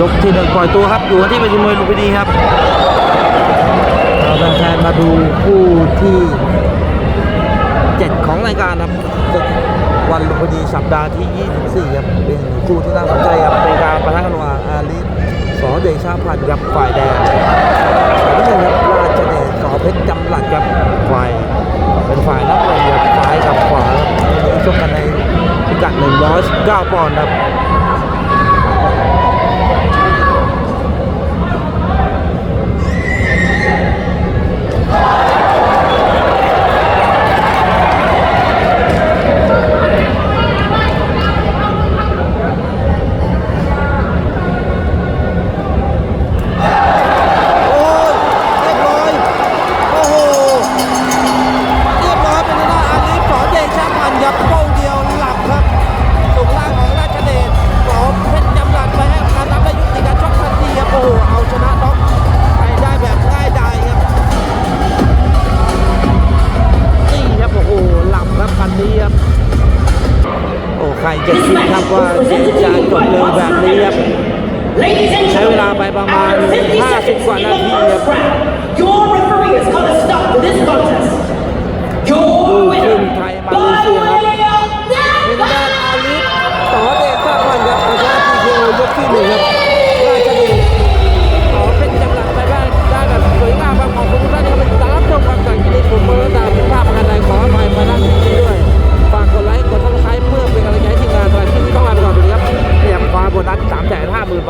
ยกที่หนึ่งปล่อยตัวครับ อยู่ที่เวทีมวยลุมพินีครับ เราแฟนมาดูคู่ที่เจ็ดของรายการครับวันลุมพินีสัปดาห์ที่ 24 ครับ เป็นคู่ที่น่าสนใจครับเป็นการประทะกันระหว่างอาลิสสอเดชาพันธ์ครับฝ่ายแดงฝ่ายน้ำเงินครับราชเดชสอเพชรจำหลัดครับฝ่ายเป็นฝ่ายนักเรียนกับซ้ายกับขวาครับวันนี้ชกกันในพิกัด119ปอนด์ครับ โอ้ใครจะคิดครับว่าจะจบเร็วแบบนี้ครับใช้เวลาไปประมาณ 50 กว่านาทีครับ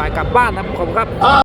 ายกลับบ้านนะครับขอบคุณครับ